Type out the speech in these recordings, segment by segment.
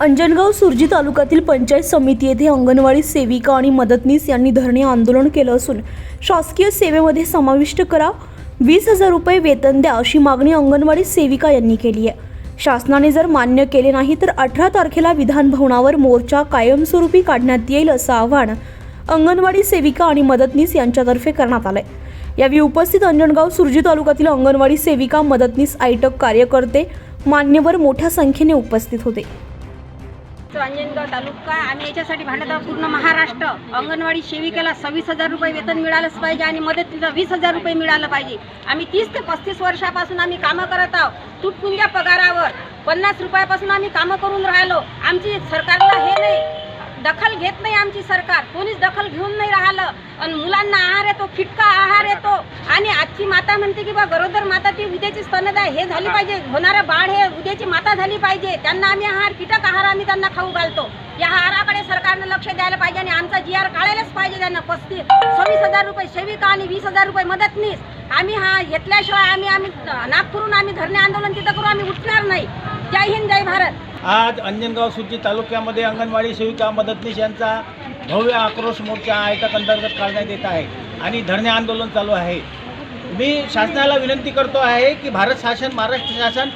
अंजनगाव सुरजी तालुक्यातील पंचायत समिती येथे अंगणवाडी सेविका आणि मदतनीस यांनी धरणे आंदोलन केलं असून शासकीय सेवेमध्ये समाविष्ट करा वीस हजार रुपये वेतन द्या अशी मागणी अंगणवाडी सेविका यांनी केली आहे. शासनाने जर मान्य केले नाही तर अठरा तारखेला विधानभवनावर मोर्चा कायमस्वरूपी काढण्यात येईल असं आव्हान अंगणवाडी सेविका आणि मदतनीस यांच्यातर्फे करण्यात आलंय. यावेळी उपस्थित अंजनगाव सुरजी तालुक्यातील अंगणवाडी सेविका मदतनीस आयटक कार्यकर्ते मान्यवर मोठ्या संख्येने उपस्थित होते. अंजनगाव तालुका आम्ही याच्यासाठी भांडत आहोत पूर्ण महाराष्ट्र अंगणवाडी सेविकेला सव्वीस हजार रुपये वेतन मिळालंच पाहिजे आणि मदतीला वीस हजार रुपये मिळालं पाहिजे. आम्ही तीस ते पस्तीस वर्षापासून आम्ही कामं करत आहोत. तुटपुंजा पगारावर पन्नास रुपयापासून आम्ही कामं करून राहिलो. आमची सरकारला हे नाही. दखल घेत नाही आमची सरकार. कोणीच दखल घेऊन नाही राहिलं. आणि मुलांना आहार येतो फिटका आहार येतो. आणि आजची माता म्हणते की बा गरोदर माता ती उद्याची स्तनदा हे झाली पाहिजे होणारं बाळ हे उद्याची माता झाली पाहिजे त्यांना आम्ही आहार कीटक आहार आम्ही त्यांना खाऊ घालतो. या आहाराकडे सरकारनं लक्ष द्यायला पाहिजे आणि आमचा जी आर काढायलाच पाहिजे त्यांना पस्तीस सव्वीस हजार रुपये सेविका आणि वीस हजार रुपये मदतनीस. आम्ही हा घेतल्याशिवाय आम्ही आम्ही नागपूरहून आम्ही धरणे आंदोलन तिथं करू आम्ही उठणार नाही. जय हिंद जय भारत. आज अंजनगाव सुरजी तालुक्यामध्ये अंगणवाडी सेविका मदतनीस यांचा भव्य आक्रोश मोर्चा आयटक अंतर्गत काढण्यात येत आहे आणि धरणे आंदोलन चालू आहे. मी शासनाला विनंती करतो आहे की भारत शासन महाराष्ट्र शासन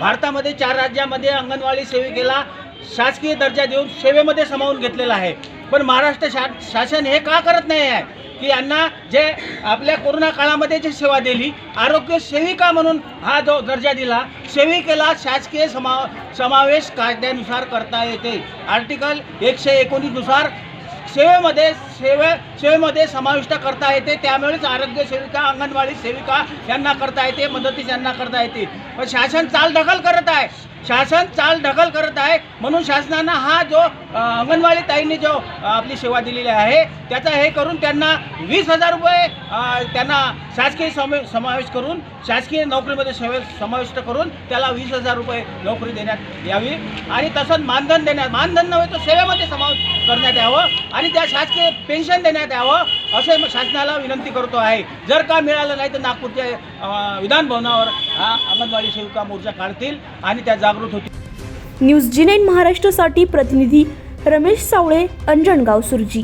भारतामध्ये चार राज्यामध्ये अंगणवाडी सेविकेला शासकीय दर्जा देऊन सेवेमध्ये सामावून घेतलेला आहे. पण महाराष्ट्र शा शासन हे का करत नाही आहे? की यांना जे आपल्या कोरोना काळामध्ये जी सेवा दिली आरोग्य सेविका म्हणून हा जो दर्जा दिला सेविकेला शासकीय समा समावेश कायद्यानुसार करता येते. आर्टिकल एकशे एकोणीसनुसार सेवेमध्ये सेवे सेवेमध्ये समाविष्ट करता येते. त्यामुळेच आरोग्य सेविका अंगणवाडी सेविका यांना करता येते मदतीस यांना करता येते. पण शासन चालढकल करत आहे. शासन चाल ढकल करत आहे. म्हणून शासनानं हा जो अंगणवाडी ताईंनी जो आपली सेवा दिलेली आहे त्याचा हे करून त्यांना वीस हजार रुपये त्यांना शासकीय समे समावेश करून शासकीय नोकरीमध्ये सेवे समाविष्ट करून त्याला वीस हजार रुपये नोकरी देण्यात यावी. आणि तसंच मानधन देण्यात मानधन नव्हे तर सेवेमध्ये समावेश करण्यात यावं. आणि त्या शासकीय पेन्शन देण्यात यावं. असे शासनाला विनंती करतो आहे. जर का मिळालं नाही तर नागपूरच्या विधान भवनावर हा अंगणवाडी सेविका मोर्चा काढतील आणि त्या जागृत होतील. न्यूज जी नाईन महाराष्ट्रासाठी प्रतिनिधी रमेश सावळे अंजणगाव सुरजी.